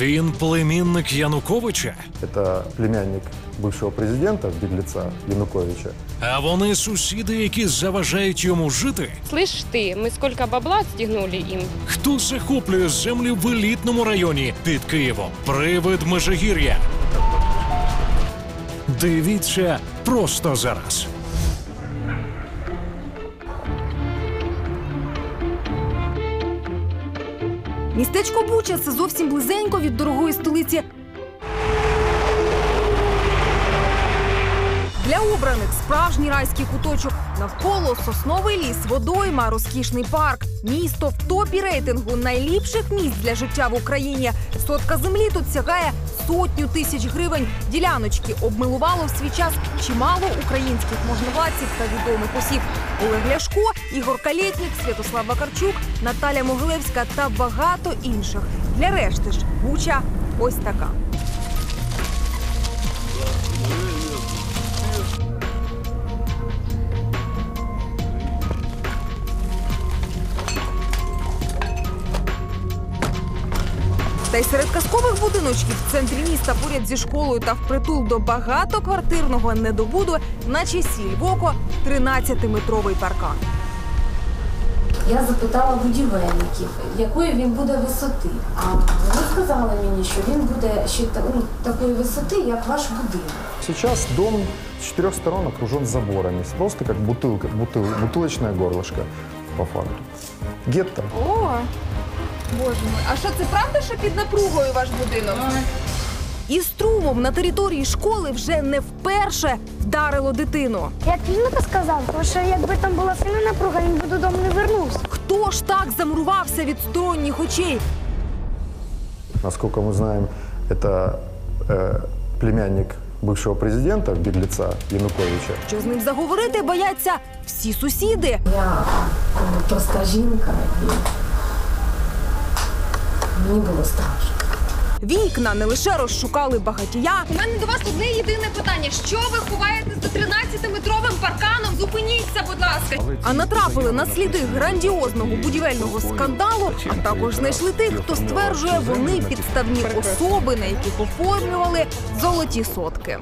Він племінник Януковича, Это племянник бывшего президента, беглеца Януковича. а вони сусіди, які заважають йому жити. Слышь ты, мы сколько бабла стегнули им? Хто захоплює землі в елітному районі під Києвом? Привид Межигір'я. Дивіться просто зараз. Містечко Буча це зовсім близенько від дорогої столиці. Для обраних справжній райський куточок. Навколо сосновий ліс, водойма, розкішний парк. Місто в топі рейтингу найліпших місць для життя в Україні. Сотка землі тут сягає сотню тисяч гривень. Діляночки обмилувало в свій час чимало українських можновладців та відомих осіб. Олег Ляшко, Ігор Калєтнік, Святослав Вакарчук, Наталя Могилевська та багато інших. Для решти ж Буча ось така. й серед казкових будиночків в центрі міста поряд зі школою та впритул до багатоквартирного недобуду, наче сіль в око 13-метровий паркан. Я запитала будівельників, якої він буде висоти. А вони сказали мені, що він буде ще та- ну, такої висоти, як ваш будинок. Сейчас дом с четырех сторон окружен заборами. Просто как бутылка, бутыл, бутылочное горлышко по факту. Гетто. О, боже мой, а що це правда, що під напругою ваш будинок? І струмом на території школи вже не вперше вдарило дитину. Я пізно сказав, тому що якби там була сильна напруга, він би додому не вернувся. Хто ж так замурувався від сторонніх очей? Насколько мы знаем, это э, племянник бывшего президента, беглеца Януковича. Що з ним заговорити бояться всі сусіди. Я ну, проста жінка і мені було страшно. Вікна не лише розшукали багатія, У мене до вас одне єдине питання: що ви ховаєтесь за 13-метровим парканом? Зупиніться, будь ласка. а натрапили на сліди грандіозного будівельного скандалу, а також знайшли тих, хто стверджує, вони підставні особи, на яких оформлювали золоті сотки.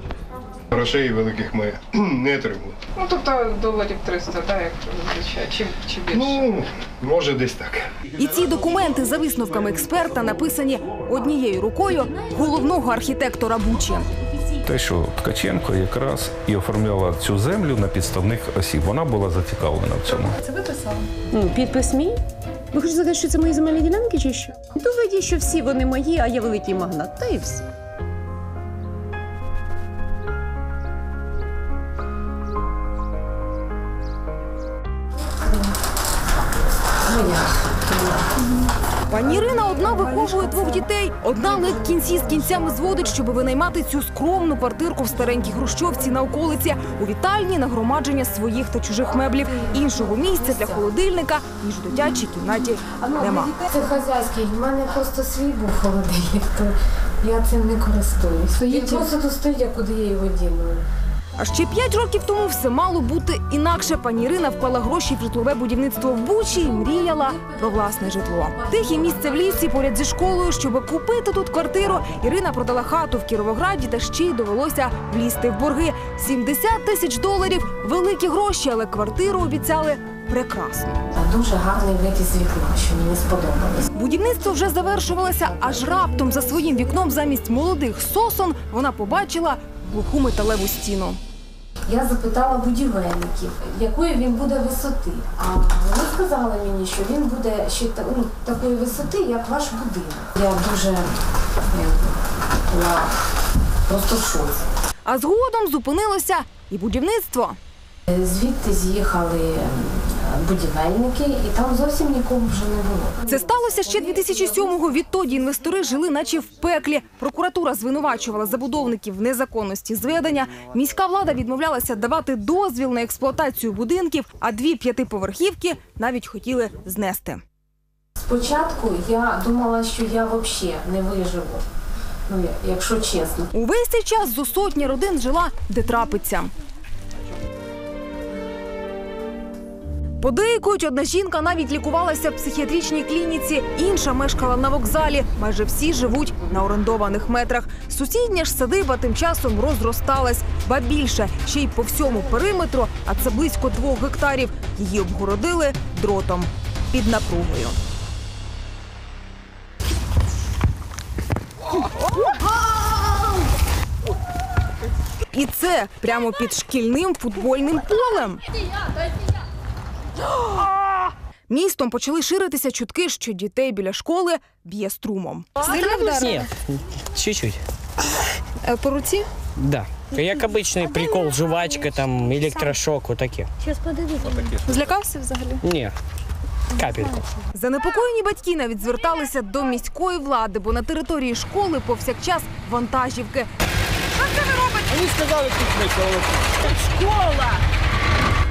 Грошей великих ми не отримали. Ну, тобто доларів 300, так, як зазвичай, чи, чи більше. Ну, може, десь так. І ці документи, за висновками експерта, написані однією рукою головного архітектора Бучі. Те, що Ткаченко якраз і оформляла цю землю на підставних осіб. Вона була зацікавлена в цьому. Це Ну, підпис мій. Ви хочете сказати, що це мої земельні ділянки чи що? Доведіть, що всі вони мої, а я великий магнат. Та і все. Пані Ірина одна виховує двох дітей, одна ледь кінці з кінцями зводить, щоб винаймати цю скромну квартирку в старенькій хрущовці на околиці. У вітальні нагромадження своїх та чужих меблів. Іншого місця для холодильника ніж в дитячій кімнаті нема. Це хазяйський, в мене просто свій був холодильник, то я цим не користуюсь. Він просто тут стоїть, а куди я його діну. А ще п'ять років тому все мало бути інакше. Пані Ірина вклала гроші в житлове будівництво в Бучі і мріяла про власне житло. Тихе місце в лісі поряд зі школою, щоб купити тут квартиру. Ірина продала хату в Кіровограді та ще й довелося влізти в борги. 70 тисяч доларів великі гроші, але квартиру обіцяли прекрасно. Дуже гарний вид із вікна, що мені сподобалось. Будівництво вже завершувалося, аж раптом за своїм вікном замість молодих сосон вона побачила глуху металеву стіну. Я запитала будівельників, якої він буде висоти. А вони сказали мені, що він буде ще та- ну, такої висоти, як ваш будинок. Я дуже була просто в шоці. А згодом зупинилося і будівництво. Звідти з'їхали будівельники, і там зовсім нікого вже не було. Це сталося ще 2007-го. Відтоді інвестори жили, наче в пеклі. Прокуратура звинувачувала забудовників в незаконності зведення. Міська влада відмовлялася давати дозвіл на експлуатацію будинків, а дві п'ятиповерхівки навіть хотіли знести. Спочатку я думала, що я взагалі не виживу. Ну, якщо чесно. Увесь цей час зо сотні родин жила, де трапиться. Подейкують, одна жінка навіть лікувалася в психіатричній клініці, інша мешкала на вокзалі. Майже всі живуть на орендованих метрах. Сусідня ж садиба тим часом розросталась, ба більше ще й по всьому периметру, а це близько двох гектарів. Її обгородили дротом під напругою. І це прямо під шкільним футбольним полем. Містом почали ширитися чутки, що дітей біля школи б'є струмом. Сильно вдарили? Нет, чуть-чуть. Е, По руці? Да. Як обычный прикол, жвачка, там, электрошок, вот таке. Зараз подивіться. Злякався взагалі? Ні, капельку. Занепокоєні батьки навіть зверталися до міської влади, бо на території школи повсякчас вантажівки. Школа!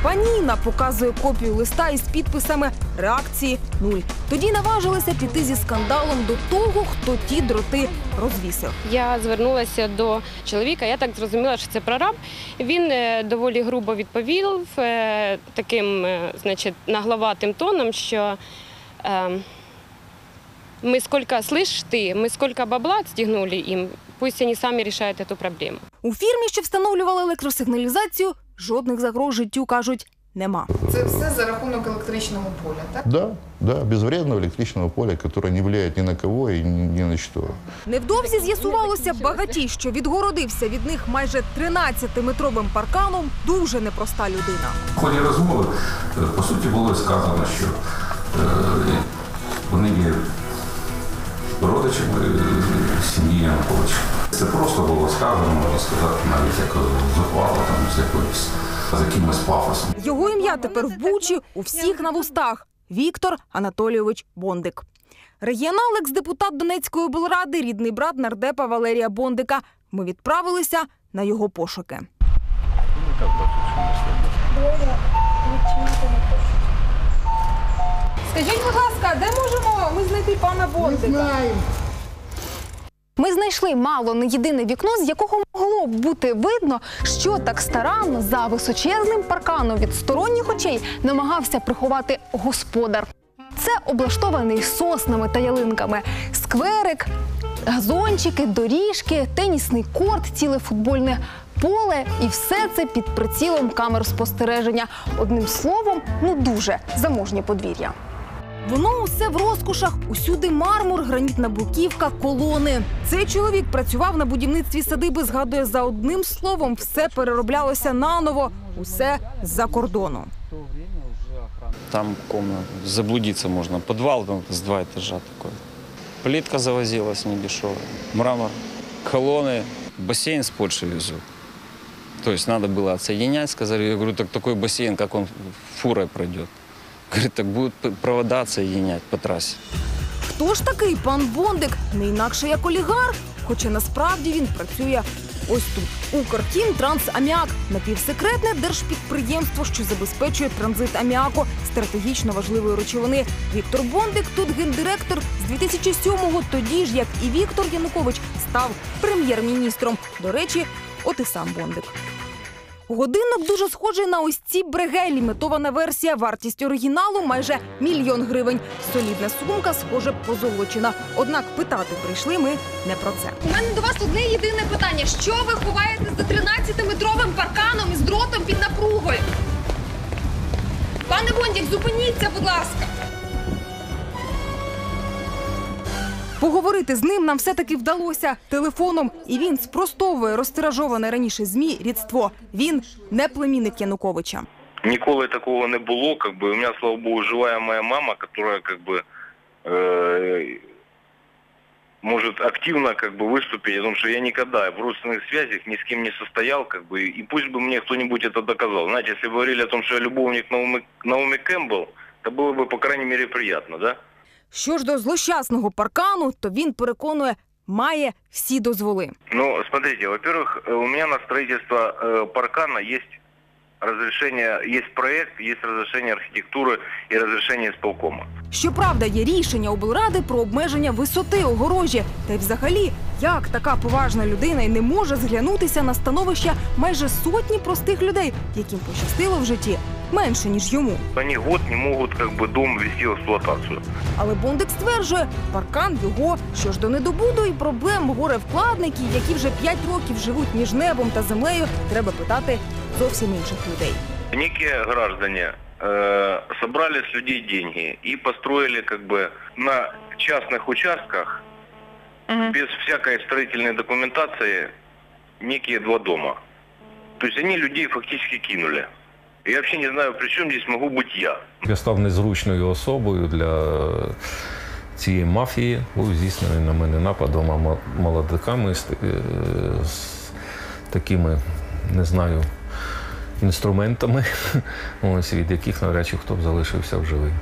Паніна показує копію листа із підписами реакції нуль. Тоді наважилися піти зі скандалом до того, хто ті дроти розвісив. Я звернулася до чоловіка. Я так зрозуміла, що це прораб. Він е, доволі грубо відповів е, таким, е, значить, нагловатим тоном, що е, ми скільки слышь ти, ми скільки бабла стягнули їм, пусть вони самі рішають цю проблему. У фірмі, що встановлювали електросигналізацію, жодних загроз життю кажуть нема. Це все за рахунок електричного поля, так? Да, да, безвредного электричного поля, которое не влияет ни на кого ни, ни на что. Невдовзі з'ясувалося, багатій, що відгородився від них майже 13-метровим парканом, дуже непроста людина. В ході розмови, е, по суті, було сказано, що е, вони є родичами е, сім'ї Януковича. Це просто було сказано, можна сказати, навіть як зухвало, там, з якоюсь, з якимось пафосом. Його ім'я тепер в Бучі у всіх на вустах Віктор Анатолійович Бондик. Регіонал, екс-депутат Донецької облради, рідний брат нардепа Валерія Бондика. Ми відправилися на його пошуки. Скажіть, будь ласка, де можемо ми знайти пана Бондика? Ми знайшли мало не єдине вікно, з якого могло б бути видно, що так старанно за височезним парканом від сторонніх очей намагався приховати господар. Це облаштований соснами та ялинками скверик, газончики, доріжки, тенісний корт, ціле футбольне поле, і все це під прицілом камер спостереження. Одним словом, ну дуже заможнє подвір'я. Воно усе в розкошах, усюди мармур, гранітна бруківка, колони. Цей чоловік працював на будівництві садиби. Згадує за одним словом, все перероблялося наново, усе з-за кордону. Там комната, заблудиться можно. Подвал там, с два этажа такой. Плитка завозилась недешевая, мрамор, колонны, бассейн с Польши везут. То есть надо было отсоединять, сказали. Я говорю, так такой бассейн, как он фурой пройдет. Говорит, так будут п- провода отсоединять по трассе. Хто ж такий пан Бондик? Не інакше як олігарх, хоча насправді він працює ось тут. Укртім Трансаміак напівсекретне держпідприємство, що забезпечує транзит аміаку стратегічно важливої речовини. Віктор Бондик тут гендиректор з 2007-го, тоді ж як і Віктор Янукович став прем'єр-міністром. До речі, от і сам Бондик. Годинник дуже схожий на ось ці бреге. Лімітована версія. Вартість оригіналу майже мільйон гривень. Солідна сумка, схоже, позолочена. Однак питати прийшли ми не про це. У мене до вас одне єдине питання: що ви ховаєте за 13-метровим парканом із дротом під напругою? Пане Бондік, зупиніться, будь ласка. Поговорити з ним нам все-таки вдалося телефоном, і він спростовує розтиражоване раніше змі рідство. Він не племінник Януковича. Ніколи такого не було. Как бы, у меня, слава богу, живая моя мама, которая как бы э, может активно как бы выступить, потому что я никогда в родственных связях ни с кем не состоял, как бы, и пусть бы мне кто-нибудь это доказал. Знаете, если бы говорили о том, что я любовник Наоми, Наоми Кэмпбелл, то было бы, по крайней мере, приятно, да? Що ж до злощасного паркану, то він переконує, має всі дозволи. Ну, смотрите, во-первых, э, у меня на строительство э, паркана есть разрешение, есть проект, есть разрешение архитектуры и разрешение исполкома. Щоправда, є рішення облради про обмеження висоти огорожі. Та й взагалі, як така поважна людина й не може зглянутися на становище майже сотні простих людей, яким пощастило в житті менше ніж йому. Они год не могут как бы дом ввести в эксплуатацию. Але Бондик стверджує, паркан його. Що ж до недобуду і проблем горе-вкладників, які вже 5 років живуть між небом та землею, треба питати зовсім інших людей. Некие граждане э, собрали с людей деньги и построили как бы на частных участках без всякой строительной документации некие два дома. То есть они людей фактически кинули. Я вообще не знаю, при чем здесь могу быть я. Я став незручною особою для цієї мафії, був здійснений на мене напад двома молодиками з, е, з такими, не знаю, інструментами, ось, від яких навряд чи хто б залишився в живий.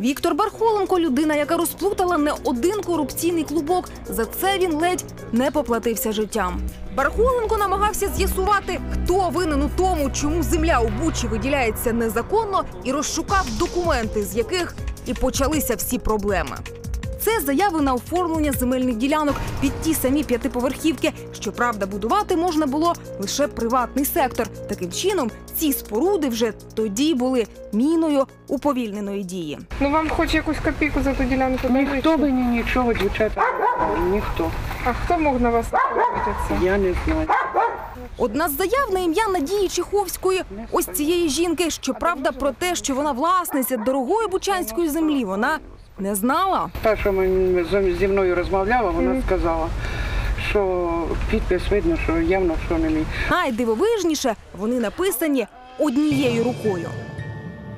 Віктор Бархоленко людина, яка розплутала не один корупційний клубок. За це він ледь не поплатився життям. Бархоленко намагався з'ясувати, хто винен у тому, чому земля у Бучі виділяється незаконно, і розшукав документи, з яких і почалися всі проблеми. Це заяви на оформлення земельних ділянок під ті самі п'ятиповерхівки. Щоправда, будувати можна було лише приватний сектор. Таким чином, ці споруди вже тоді були міною уповільненої дії. Ну вам хоч якусь копійку за ту ділянку дали? Ніхто мені нічого, дівчата, ніхто. А хто мог на вас охотитися? Я не знаю. Одна з заяв на ім'я Надії Чеховської, ось цієї жінки. Щоправда, про те, що вона власниця дорогої бучанської землі, вона не знала. Та, що з- зі мною розмовляла, вона сказала, що підпис видно, що явно, що не мій. Найдивовижніше, вони написані однією рукою.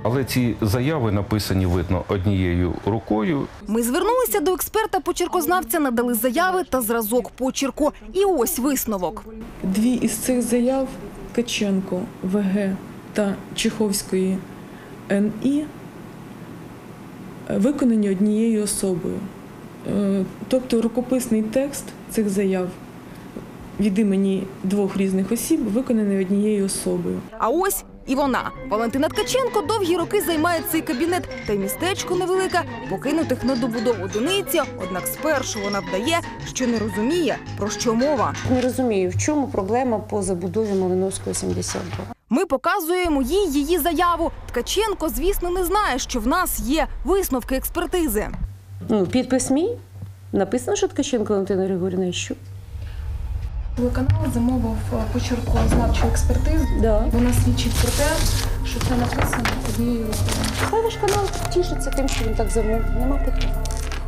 Але ці заяви написані видно однією рукою. Ми звернулися до експерта-почеркознавця, надали заяви та зразок почерку. І ось висновок. Дві із цих заяв Каченко ВГ та Чеховської НІ виконані однією особою. Е, Тобто рукописний текст цих заяв від імені двох різних осіб виконаний однією особою. А ось і вона. Валентина Ткаченко довгі роки займає цей кабінет. Та й містечко невелике, покинутих на добудову одиниці. Однак спершу вона вдає, що не розуміє, про що мова. Не розумію, в чому проблема по забудові Малиновського 72. Ми показуємо їй її заяву. Ткаченко, звісно, не знає, що в нас є висновки експертизи. Ну, підпис мій. Написано, що Ткаченко Валентина Григорівна, і що? Телеканал замовив е, почеркознавчу експертизу. Да. Вона свідчить про те, що це написано однією рукою. Хай ваш канал тішиться тим, що він так замовив. Нема питань.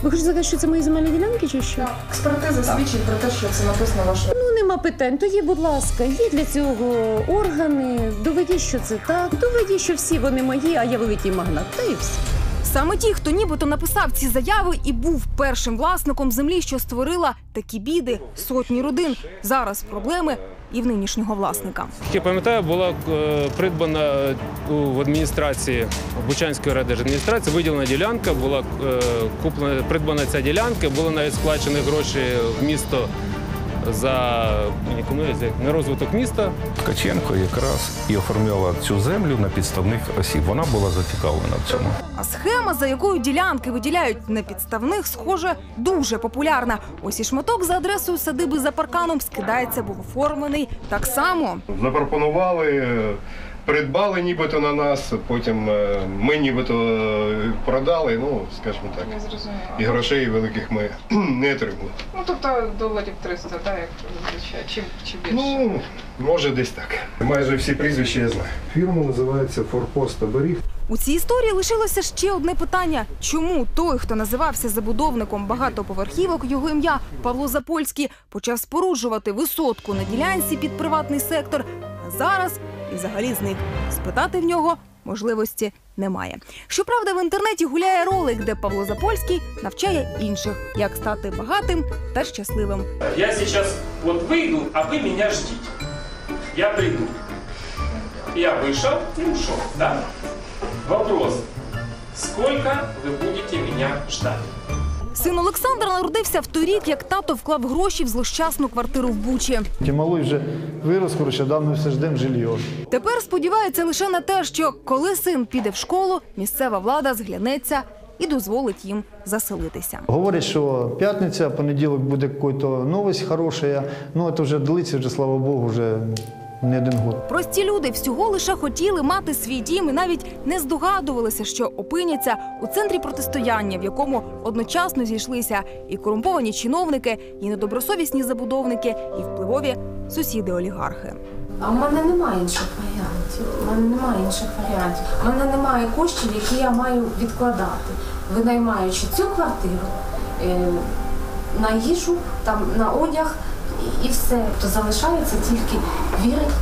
Ви хочете сказати, що це мої земельні ділянки чи що? Експертиза свідчить про те, що це написано вашою. Нема питань. Тоді, будь ласка, є для цього органи. Доведіть, що це так. Доведіть, що всі вони мої, а я великий магнат. Та і все. Саме ті, хто нібито написав ці заяви і був першим власником землі, що створила такі біди сотні родин. Зараз проблеми і в нинішнього власника. Я пам'ятаю, була е, придбана е, в адміністрації Бучанської райдержадміністрації, виділена ділянка, була е, куплена, придбана ця ділянка, було навіть сплачені гроші в місто за на розвиток міста. Ткаченко якраз і оформляла цю землю на підставних осіб. Вона була зацікавлена в цьому. А схема, за якою ділянки виділяють непідставних, схоже, дуже популярна. Ось і шматок за адресою садиби за парканом скидається, був оформлений так само. Запропонували, придбали нібито на нас, потім е, ми нібито е, продали, ну, скажімо так. Не зрозуміло. І грошей великих ми не отримали. Ну тобто доларів 300, так, як зазвичай, чи, чи більше. Ну, може десь так. Майже всі прізвища я знаю. Фірма називається Форпост Оберіг. У цій історії лишилося ще одне питання: чому той, хто називався забудовником багатоповерхівок, його ім'я Павло Запольський, почав споруджувати висотку на ділянці під приватний сектор, а зараз і взагалі зник. Спитати в нього можливості немає. Щоправда, в інтернеті гуляє ролик, де Павло Запольський навчає інших, як стати багатим та щасливим. Я сейчас вот выйду, а вы меня ждите. Я приду. Я вышел и ушел, да? Вопрос. Сколько вы будете меня ждать? Син Олександр народився в той рік, як тато вклав гроші в злощасну квартиру в Бучі. Ті малий вже вирос, коротше, давно все ждемо жилье. Тепер сподівається лише на те, що коли син піде в школу, місцева влада зглянеться і дозволить їм заселитися. Говорять, що п'ятниця, понеділок буде якась новость хороша. Ну, це вже длиться, вже, слава Богу, вже не один год. Прості люди всього лише хотіли мати свій дім і навіть не здогадувалися, що опиняться у центрі протистояння, в якому одночасно зійшлися і корумповані чиновники, і недобросовісні забудовники, і впливові сусіди-олігархи. А в мене немає інших варіантів. У мене немає інших варіантів. У мене немає коштів, які я маю відкладати, винаймаючи цю квартиру е, на їжу, там, на одяг і все. То залишається тільки вірити